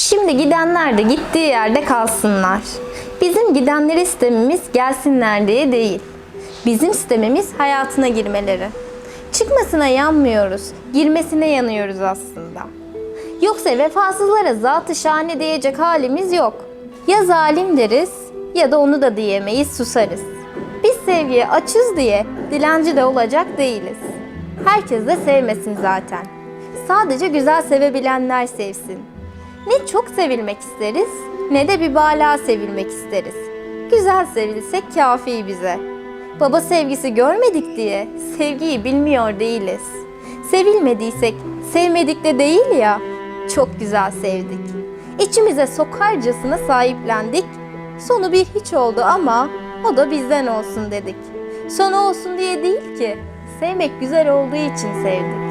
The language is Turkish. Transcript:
Şimdi gidenler de gittiği yerde kalsınlar. Bizim gidenleri istememiz gelsinler diye değil. Bizim istememiz hayatına girmeleri. Çıkmasına yanmıyoruz, girmesine yanıyoruz aslında. Yoksa vefasızlara zatı şahane diyecek halimiz yok. Ya zalim deriz ya da onu da diyemeyiz susarız. Biz sevgiye açız diye dilenci de olacak değiliz. Herkes de sevmesin zaten. Sadece güzel sevebilenler sevsin. Ne çok sevilmek isteriz ne de bir bala sevilmek isteriz. Güzel sevilsek kafi bize. Baba sevgisi görmedik diye sevgiyi bilmiyor değiliz. Sevilmediysek sevmedik de değil ya. Çok güzel sevdik. İçimize sokarcasına sahiplendik. Sonu bir hiç oldu ama o da bizden olsun dedik. Sonu olsun diye değil ki. Sevmek güzel olduğu için sevdik.